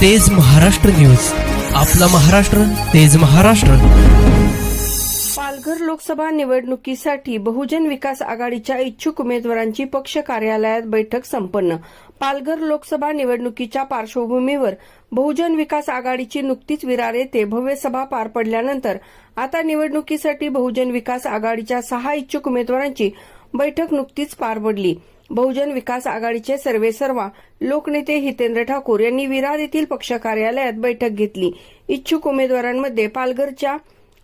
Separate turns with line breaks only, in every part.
तेज महाराष्ट्र न्यूज. आपला महाराष्ट्र तेज महाराष्ट्र.
पालघर लोकसभा निवडणुकीसाठी बहुजन विकास आघाडीच्या इच्छुक उमेदवारांची पक्ष कार्यालयात बैठक संपन्न. पालघर लोकसभा निवडणुकीच्या पार्श्वभूमीवर बहुजन विकास आघाडीची नुकतीच विरार येथे भव्य सभा पार पडल्यानंतर आता निवडणुकीसाठी बहुजन विकास आघाडीच्या सहा इच्छुक उमेदवारांची बैठक नुकतीच पार पडली. बहुजन विकास आघाडीचे सर्वेसर्वा लोकनेते हितेंद्र ठाकूर यांनी विरार येथील पक्ष कार्यालयात बैठक घेतली. इच्छुक उमेदवारांमध्ये पालघरच्या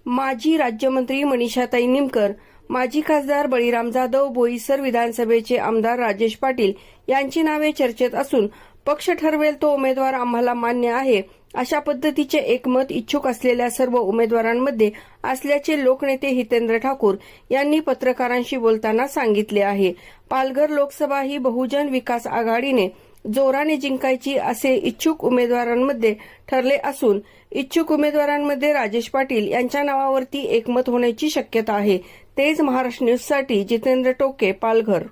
माजी राज्यमंत्री मनीषाताई निमकर माजी खासदार बळीराम जाधव बोईसर विधानसभेचे आमदार राजेश पाटील यांची नावे चर्चेत असून पक्ष ठरवेल तो उमेदवार आम्हाला मान्य आहे. अशा पद्धतीचे एकमत इच्छुक असलेल्या सर्व उमेदवारांमध्ये असल्याचे लोकनेते हितेंद्र ठाकूर यांनी पत्रकारांशी बोलताना सांगितले आहे. पालघर लोकसभा ही बहुजन विकास आघाडीने जोराने जिंकायची असे इच्छुक उमेदवारांमध्ये ठरले असून इच्छुक उमेदवारांमध्ये राजेश पाटील यांच्या नावावरती एकमत होण्याची शक्यता आहे. तेच महाराष्ट्र न्यूजसाठी जितेंद्र टोके पालघर.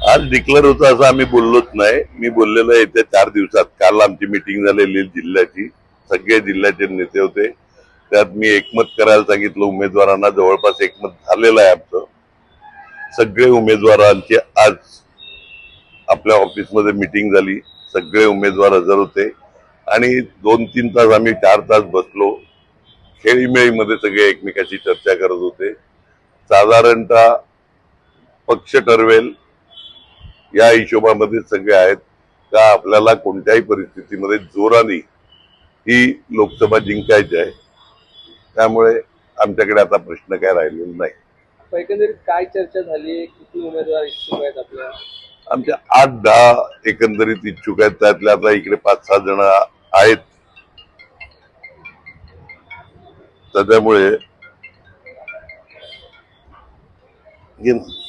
आज डिक्लेअर होतं असं आम्ही बोललोच नाही. मी बोललेलो आहे येत्या चार दिवसात. काल आमची मिटिंग झालेली जिल्ह्याची. सगळे जिल्ह्याचे नेते होते. त्यात मी एकमत करायला सांगितलं उमेदवारांना जवळपास एकमत झालेलं आहे आमचं. सगळे उमेदवारांची आज आपल्या ऑफिसमध्ये मिटिंग झाली. सगळे उमेदवार हजर होते. आणि दोन तीन तास आम्ही चार तास बसलो. खेळीमेळीमध्ये सगळे एकमेकाशी चर्चा करत होते. साधारणतः पक्ष ठरवेल या हिशोबामध्ये सगळे आहेत का आपल्याला कोणत्याही परिस्थितीमध्ये जोराने ही लोकसभा जिंकायची आहे? त्यामुळे आमच्याकडे आता प्रश्न काय राहिलेला नाही.
एकंदरीत काय चर्चा झाली किती उमेदवार इच्छुक आहेत आपल्या?
आमच्या आठ दहा एकंदरीत इच्छुक आहेत. त्यातल्या आता इकडे पाच सहा जण आहेत. तर त्यामुळे हे-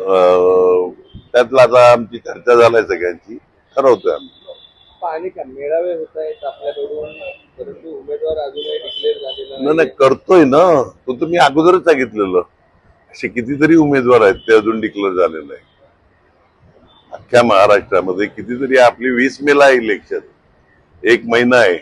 अं, त्यातलं आता आमची चर्चा झालाय सगळ्यांची. ठरवतोय आम्ही.
मेळावे होत आहेत आपल्याकडून परंतु उमेदवार अजूनही डिक्लेअर झालेला
नाही नाही करतोय ना. तो तुम्ही अगोदरच सांगितलेलं. असे कितीतरी उमेदवार आहेत ते अजून डिक्लेअर झालेलं आहे अख्ख्या महाराष्ट्रामध्ये कितीतरी आपली वीस मेला आहे इलेक्शन. एक महिना आहे.